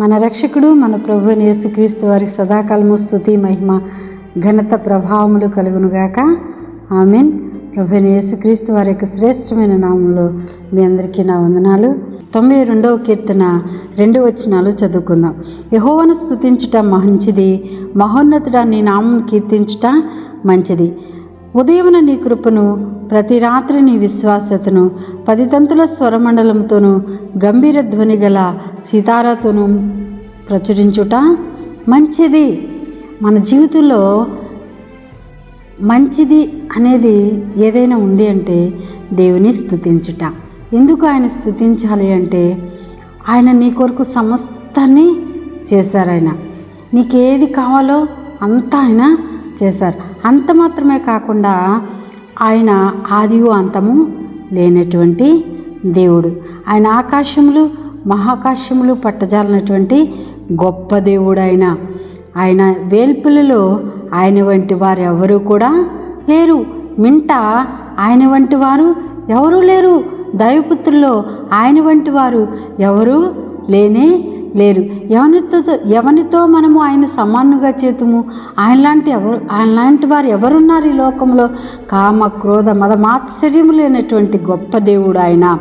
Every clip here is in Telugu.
మన రక్షకుడు మన ప్రభు యేసుక్రీస్తు వారికి సదాకాలము స్థుతి మహిమ ఘనత ప్రభావములు కలుగునుగాక. ఆమెన్. ప్రభు యేసుక్రీస్తు వారి యొక్క శ్రేష్టమైన నామంలో మీ అందరికీ నా వందనాలు. తొంభై రెండవ కీర్తన రెండు వచనాలు చదువుకుందాం. యహోవను స్థుతించుట మంచిది మహోన్నతుడ నీ నామం కీర్తించుట మంచిది. ఉదయమున నీ కృపను ప్రతి రాత్రి నీ విశ్వాసతను పదితంతుల స్వరమండలంతోనూ గంభీర ధ్వని గల సితారాతోనూ ప్రచురించుట మంచిది. మన జీవితంలో మంచిది అనేది ఏదైనా ఉంది అంటే దేవుని స్థుతించుట ఎందుకు ఆయన స్థుతించాలి అంటే ఆయన నీ కొరకు సమస్తాన్ని చేశారు ఆయన. నీకేది కావాలో అంతా ఆయన చేశారు. అంత మాత్రమే కాకుండా ఆయన ఆదియు అంతము లేనటువంటి దేవుడు. ఆయన ఆకాశములు మహాకాశములు పట్టజాలనటువంటి గొప్ప దేవుడు ఆయన ఆయన వేల్పులలో ఆయన వంటి వారు ఎవరు కూడా లేరు. మింట ఆయన వంటి వారు ఎవరూ లేరు. దైవపుత్రుల్లో ఆయన వంటి వారు ఎవరు లేనే లేరు. ఎవరితో ఎవరితో మనము ఆయన సమానుగా చేతుము? ఆయన లాంటి ఎవరు ఆయన లాంటి వారు ఎవరున్నారు ఈ లోకంలో? కామ క్రోధ మద మాత్సర్యము లేనటువంటి గొప్ప దేవుడు ఆయన.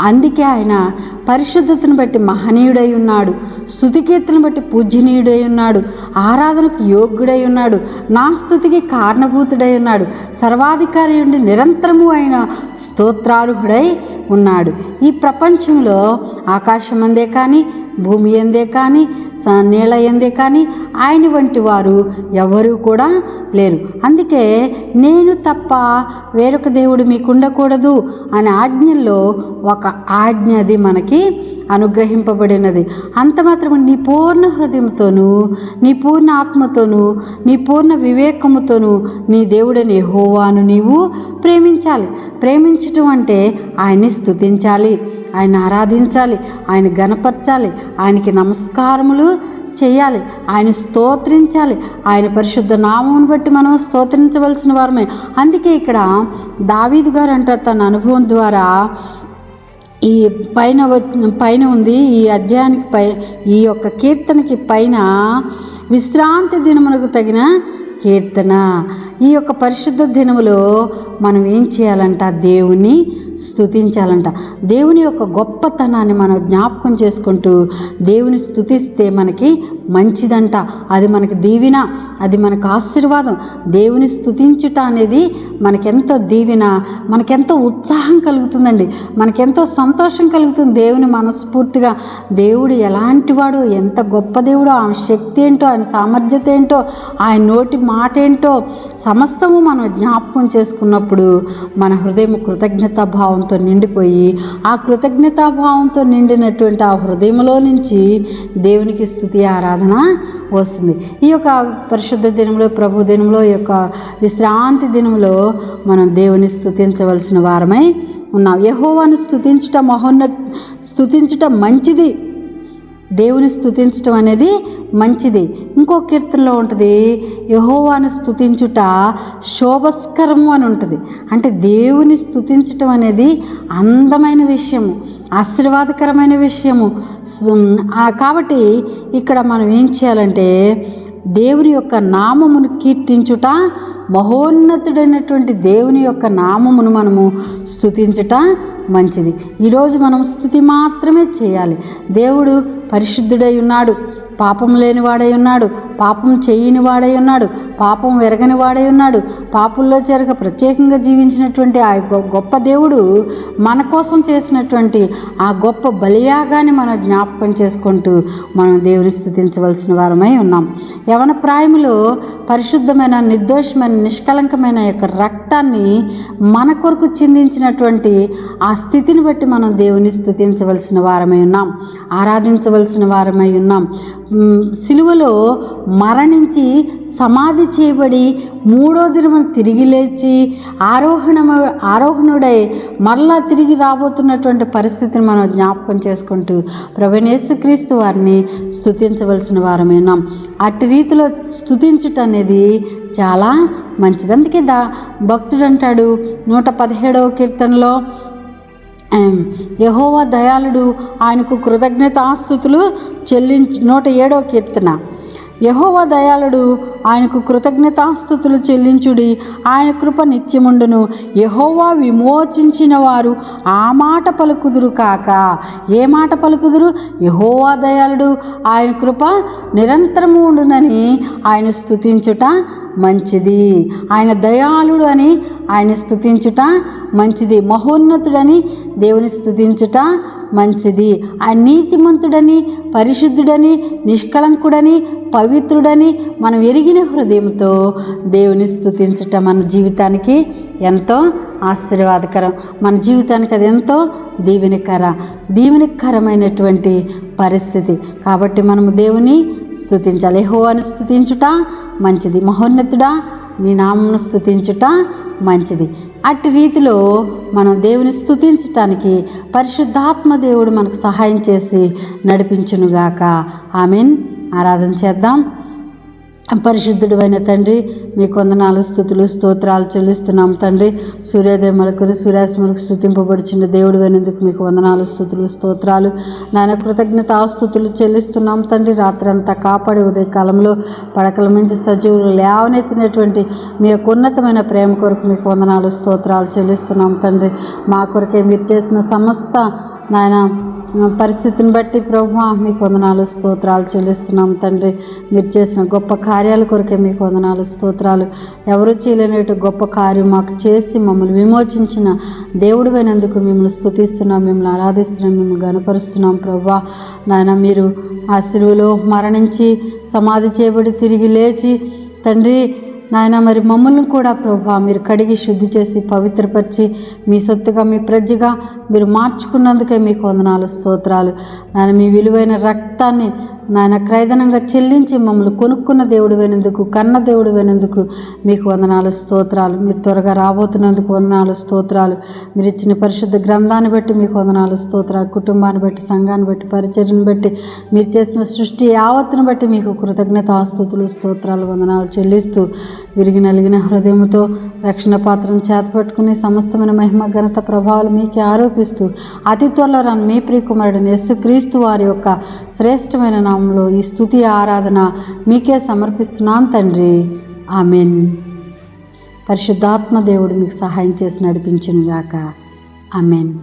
అందుకే ఆయన పరిశుద్ధతను బట్టి మహనీయుడై ఉన్నాడు. స్థుతికీర్తను బట్టి పూజనీయుడై ఉన్నాడు. ఆరాధనకు యోగ్యుడై ఉన్నాడు. నా స్థుతికి కారణభూతుడై ఉన్నాడు. సర్వాధికారి ఉండి నిరంతరము ఆయన స్తోత్రార్హుడై ఉన్నాడు. ఈ ప్రపంచంలో ఆకాశం అందే కానీ భూమి ఎందే కానీ స- కానీ ఆయన వంటి వారు ఎవరూ కూడా లేరు. అందుకే నేను తప్ప వేరొక దేవుడు మీకు ఉండకూడదు అనే ఆజ్ఞల్లో ఒక ఆజ్ఞ అది మనకి అనుగ్రహింపబడినది. అంత మాత్రం నీ పూర్ణ హృదయంతోనూ నీ పూర్ణ ఆత్మతోనూ నీ పూర్ణ వివేకముతోనూ నీ దేవుడని హోవాను నీవు ప్రేమించాలి. ప్రేమించటం అంటే ఆయన్ని స్తుతించాలి ఆయన ఆరాధించాలి ఆయన గనపరచాలి ఆయనకి నమస్కారములు చేయాలి. ఆయన స్తోత్రించాలి. ఆయన పరిశుద్ధ నామం బట్టి మనం స్తోత్రించవలసిన వారమే. అందుకే ఇక్కడ దావీదు గారు అంటారు తన అనుభవం ద్వారా ఈ పైన వ- పైన ఉంది ఈ అధ్యాయానికి పై ఈ యొక్క కీర్తనకి పైన విశ్రాంతి దినమునకు తగిన కీర్తన. ఈ యొక్క పరిశుద్ధ దినములో మనం ఏం చేయాలంట? దేవుని స్థుతించాలంట దేవుని యొక్క గొప్పతనాన్ని మనం జ్ఞాపకం చేసుకుంటూ దేవుని స్థుతిస్తే మనకి మంచిదంట. అది మనకి దీవెన అది మనకు ఆశీర్వాదం. దేవుని స్థుతించుట అనేది మనకెంతో దీవెన మనకెంతో ఉత్సాహం కలుగుతుందండి. మనకెంతో సంతోషం కలుగుతుంది దేవుని మనస్ఫూర్తిగా. దేవుడు ఎలాంటి వాడు ఎంత గొప్ప దేవుడో ఆయన శక్తి ఏంటో ఆయన సామర్థ్యత ఏంటో ఆయన నోటి మాట ఏంటో సమస్తము మనం జ్ఞాపకం చేసుకున్నప్పుడు మన హృదయం కృతజ్ఞతాభావంతో నిండిపోయి ఆ కృతజ్ఞతాభావంతో నిండినటువంటి ఆ హృదయంలో నుంచి దేవునికి స్థుతి ఆరాధన వస్తుంది. ఈ యొక్క పరిశుద్ధ దినంలో ప్రభు దినంలో ఈ యొక్క విశ్రాంతి దినంలో మనం దేవుని స్థుతించవలసిన వారమై ఉన్నాం. యహోవాను స్థుతించటం మహోన్న స్థుతించుట మంచిది. దేవుని స్థుతించటం అనేది మంచిది. ఇంకో కీర్తనలో ఉంటుంది యహోవాను స్థుతించుట శోభస్కరము అని ఉంటుంది. అంటే దేవుని స్థుతించటం అనేది అందమైన విషయము ఆశీర్వాదకరమైన విషయము. కాబట్టి ఇక్కడ మనం ఏం చేయాలంటే దేవుని యొక్క నామమును కీర్తించుట మహోన్నతుడైనటువంటి దేవుని యొక్క నామమును మనము స్థుతించుట మంచిది. ఈరోజు మనం స్థుతి మాత్రమే చేయాలి. దేవుడు పరిశుద్ధుడై ఉన్నాడు. పాపం లేనివాడై ఉన్నాడు. పాపం చేయని వాడై ఉన్నాడు పాపం విరగని వాడై ఉన్నాడు. పాపుల్లో చేరక ప్రత్యేకంగా జీవించినటువంటి ఆ గొప్ప దేవుడు మన కోసం చేసినటువంటి ఆ గొప్ప బలియాగాన్ని మనం జ్ఞాపకం చేసుకుంటూ మనం దేవుని స్థుతించవలసిన వారమై ఉన్నాం. యవన ప్రాయములో పరిశుద్ధమైన నిర్దోషమైన నిష్కలంకమైన యొక్క రక్తాన్ని మన కొరకు చిందించినటువంటి ఆ స్థితిని బట్టి మనం దేవుని స్థుతించవలసిన వారమై ఉన్నాం ఆరాధించవలసిన వారమై ఉన్నాం. సిలువలో మరణించి సమాధి చేయబడి మూడో దినం తిరిగి లేచి ఆరోహణ ఆరోహణుడై మరలా తిరిగి రాబోతున్నటువంటి పరిస్థితిని మనం జ్ఞాపకం చేసుకుంటూ ప్రవీణేశ్వక్రీస్తు వారిని స్థుతించవలసిన వారమేనాం. అట్టి రీతిలో స్థుతించుట అనేది చాలా మంచిది. అందుకే దా భక్తుడు అంటాడు నూట పదిహేడవ కీర్తనలో యహోవా దయాళుడు ఆయనకు కృతజ్ఞతాస్థుతులు చెల్లించి నూట ఏడవ కీర్తన. యహోవా దయాళుడు ఆయనకు కృతజ్ఞతాస్థుతులు చెల్లించుడి ఆయన కృప నిత్యముండును. యహోవా విమోచించిన వారు ఆ మాట పలుకుదురు కాక. ఏ మాట పలుకుదురు? యహోవా దయాళుడు ఆయన కృప నిరంతరము ఉండునని ఆయన స్థుతించుట మంచిది. ఆయన దయాళుడు అని ఆయన స్థుతించుట మంచిది. మహోన్నతుడని దేవుని స్థుతించుట మంచిది. ఆ నీతిమంతుడని పరిశుద్ధుడని నిష్కలంకుడని పవిత్రుడని మనం ఎరిగిన హృదయంతో దేవుని స్థుతించటం మన జీవితానికి ఎంతో ఆశీర్వాదకరం. మన జీవితానికి అది ఎంతో దీవెనికర దీవెనికరమైనటువంటి పరిస్థితి. కాబట్టి మనము దేవుని స్థుతించాలి యెహోవాను స్థుతించుట మంచిది. మహోన్నతుడా నీ నామను స్తుతించుట మంచిది. అట్టి రీతిలో మనం దేవుని స్థుతించటానికి పరిశుద్ధాత్మ దేవుడు మనకు సహాయం చేసి నడిపించునుగాక. ఆమెన్. ఆరాధన చేద్దాం. పరిశుద్ధుడు అయిన తండ్రి మీ కొందనాలు స్థుతులు స్తోత్రాలు చెల్లిస్తున్నాం. తండ్రి సూర్యోదయం మలకరు సూర్యాస్మరకు స్థుతింపబడుచున్న దేవుడు అయినందుకు మీకు వందనాలు స్థుతులు స్తోత్రాలు. నాయన కృతజ్ఞత స్థుతులు చెల్లిస్తున్నాం. తండ్రి రాత్రి అంతా కాపాడి ఉదయకాలంలో పడకల మించి సజీవులు లేవనెత్తినటువంటి మీ యొక్క ఉన్నతమైన ప్రేమ కొరకు మీకు వందనాలు స్తోత్రాలు చెల్లిస్తున్నాం. తండ్రి మా కొరకే మీరు చేసిన సమస్త నాయన పరిస్థితిని బట్టి ప్రభు మీకు వందనాలు స్తోత్రాలు చెల్లిస్తున్నాం. తండ్రి మీరు చేసిన గొప్ప కార్యాల కొరకే మీకు వందనాలు స్తోత్రాలు. ఎవరు చేయలేనట్టు గొప్ప కార్యం మాకు చేసి మమ్మల్ని విమోచించిన దేవుడు అయినందుకు మిమ్మల్ని స్థుతిస్తున్నాం మిమ్మల్ని ఆరాధిస్తున్నాం మిమ్మల్ని గనపరుస్తున్నాం ప్రభా నాయన మీరు ఆ సిలువలో మరణించి సమాధి చేయబడి తిరిగి లేచి తండ్రి నాయన మరి మమ్మల్ని కూడా ప్రభా మీరు కడిగి శుద్ధి చేసి పవిత్రపరిచి మీ సొత్తుగా మీ ప్రజగా మీరు మార్చుకున్నందుకే మీకు వందనాలు స్తోత్రాలు. నాయన మీ విలువైన రక్తాన్ని నాయన క్రైదనంగా చెల్లించి మమ్మల్ని కొనుక్కున్న దేవుడు అయినందుకు కన్న దేవుడు అయినందుకు మీకు వందనాలు స్తోత్రాలు. మీరు త్వరగా రాబోతున్నందుకు వందనాలు స్తోత్రాలు. మీరు ఇచ్చిన పరిశుద్ధ గ్రంథాన్ని బట్టి మీకు వందనాలు స్తోత్రాలు. కుటుంబాన్ని బట్టి సంఘాన్ని బట్టి పరిచర్ని బట్టి మీరు చేసిన సృష్టి యావత్తును బట్టి మీకు కృతజ్ఞత ఆస్తుతులు స్తోత్రాలు వందనాలు చెల్లిస్తూ విరిగి నలిగిన హృదయంతో రక్షణ పాత్రను చేతపట్టుకుని సమస్తమైన మహిమ ఘనత ప్రభావాలు మీకే ఆరోపిస్తూ అతి త్వరలో రాని మీ ప్రియకుమారుడు యేసుక్రీస్తు వారి యొక్క శ్రేష్టమైన నామంలో ఈ స్థుతి ఆరాధన మీకే సమర్పిస్తున్నాను తండ్రి. ఆమెన్. పరిశుద్ధాత్మ దేవుడు మీకు సహాయం చేసి నడిపించునుగాక. ఆమెన్.